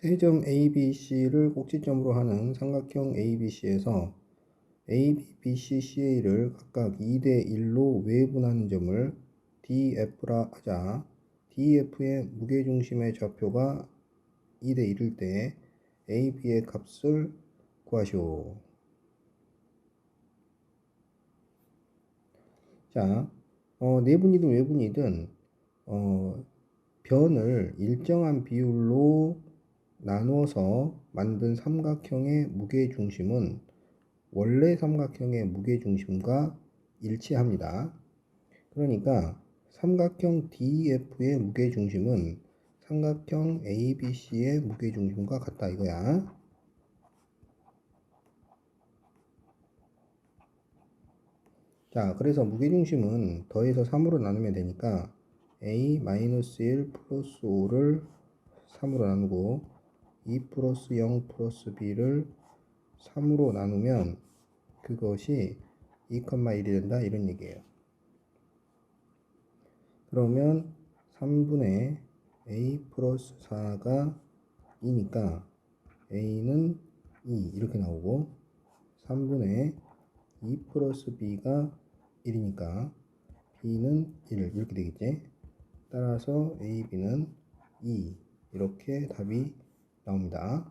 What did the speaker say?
세점 ABC를 꼭지점으로 하는 삼각형 ABC에서 AB, BC, CA를 각각 2대 1로 외분하는 점을 DF라 하자. DF의 무게중심의 좌표가 2대 1일 때 AB의 값을 구하시오. 자, 어, 내분이든 외분이든 어, 변을 일정한 비율로 나누어서 만든 삼각형의 무게중심은 원래 삼각형의 무게중심과 일치합니다. 그러니까 삼각형 DF의 무게중심은 삼각형 ABC의 무게중심과 같다 이거야. 자, 그래서 무게중심은 더해서 3으로 나누면 되니까 A-1 플러스 5를 3으로 나누고 2 플러스 0 플러스 B를 3으로 나누면 그것이 2,1이 된다 이런 얘기예요. 그러면 3분의 A 플러스 4가 2니까 A는 2 이렇게 나오고 3분의 2 플러스 B가 1이니까 B는 1 이렇게 되겠지. 따라서 A, B는 2 이렇게 답이 나옵니다.